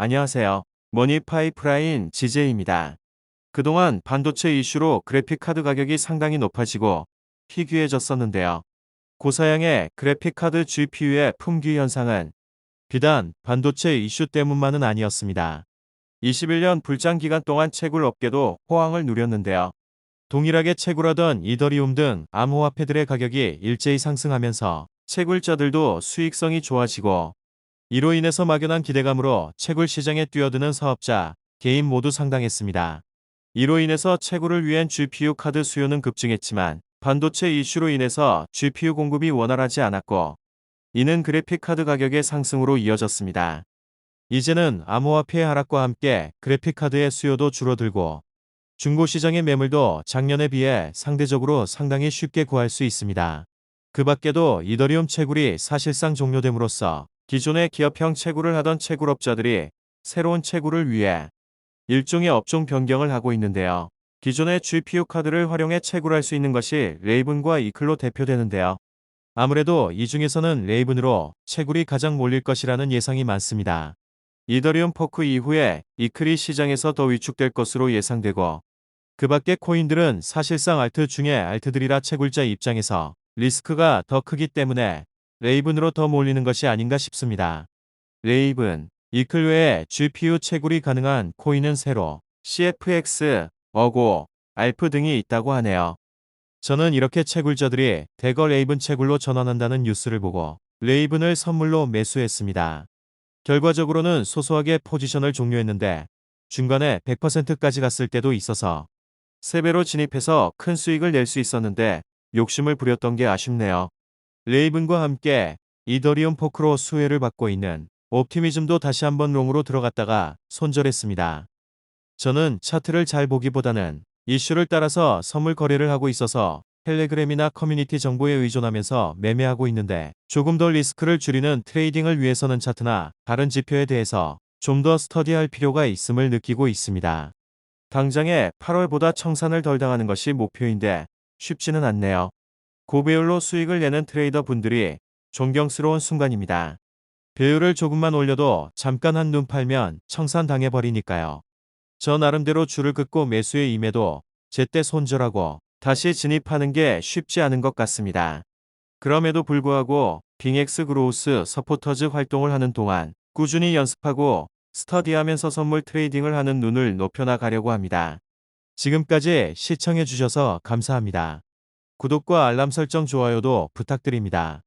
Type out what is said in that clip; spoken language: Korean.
안녕하세요. 머니파이프라인 지제이입니다. 그동안 반도체 이슈로 그래픽카드 가격이 상당히 높아지고 희귀해졌었는데요. 고사양의 그래픽카드 GPU의 품귀 현상은 비단 반도체 이슈 때문만은 아니었습니다. 21년 불장 기간 동안 채굴 업계도 호황을 누렸는데요. 동일하게 채굴하던 이더리움 등 암호화폐들의 가격이 일제히 상승하면서 채굴자들도 수익성이 좋아지고 이로 인해서 막연한 기대감으로 채굴 시장에 뛰어드는 사업자, 개인 모두 상당했습니다. 이로 인해서 채굴을 위한 GPU 카드 수요는 급증했지만 반도체 이슈로 인해서 GPU 공급이 원활하지 않았고 이는 그래픽 카드 가격의 상승으로 이어졌습니다. 이제는 암호화폐 하락과 함께 그래픽 카드의 수요도 줄어들고 중고 시장의 매물도 작년에 비해 상대적으로 상당히 쉽게 구할 수 있습니다. 그 밖에도 이더리움 채굴이 사실상 종료됨으로써 기존의 기업형 채굴을 하던 채굴업자들이 새로운 채굴을 위해 일종의 업종 변경을 하고 있는데요. 기존의 GPU 카드를 활용해 채굴할 수 있는 것이 레이븐과 이클로 대표되는데요. 아무래도 이 중에서는 레이븐으로 채굴이 가장 몰릴 것이라는 예상이 많습니다. 이더리움 포크 이후에 이클이 시장에서 더 위축될 것으로 예상되고 그 밖의 코인들은 사실상 알트 중에 알트들이라 채굴자 입장에서 리스크가 더 크기 때문에 레이븐으로 더 몰리는 것이 아닌가 싶습니다. 레이븐, 이클 외에 GPU 채굴이 가능한 코인은 세로, CFX, 어고, 알프 등이 있다고 하네요. 저는 이렇게 채굴자들이 대거 레이븐 채굴로 전환한다는 뉴스를 보고 레이븐을 선물로 매수했습니다. 결과적으로는 소소하게 포지션을 종료했는데 중간에 100%까지 갔을 때도 있어서 3배로 진입해서 큰 수익을 낼 수 있었는데 욕심을 부렸던 게 아쉽네요. 레이븐과 함께 이더리움 포크로 수혜를 받고 있는 옵티미즘도 다시 한번 롱으로 들어갔다가 손절했습니다. 저는 차트를 잘 보기보다는 이슈를 따라서 선물 거래를 하고 있어서 텔레그램이나 커뮤니티 정보에 의존하면서 매매하고 있는데 조금 더 리스크를 줄이는 트레이딩을 위해서는 차트나 다른 지표에 대해서 좀 더 스터디할 필요가 있음을 느끼고 있습니다. 당장에 8월보다 청산을 덜 당하는 것이 목표인데 쉽지는 않네요. 고배율로 수익을 내는 트레이더 분들이 존경스러운 순간입니다. 배율을 조금만 올려도 잠깐 한 눈 팔면 청산 당해버리니까요. 저 나름대로 줄을 긋고 매수에 임해도 제때 손절하고 다시 진입하는 게 쉽지 않은 것 같습니다. 그럼에도 불구하고 빙엑스 그로우스 서포터즈 활동을 하는 동안 꾸준히 연습하고 스터디하면서 선물 트레이딩을 하는 눈을 높여나가려고 합니다. 지금까지 시청해주셔서 감사합니다. 구독과 알람 설정 좋아요도 부탁드립니다.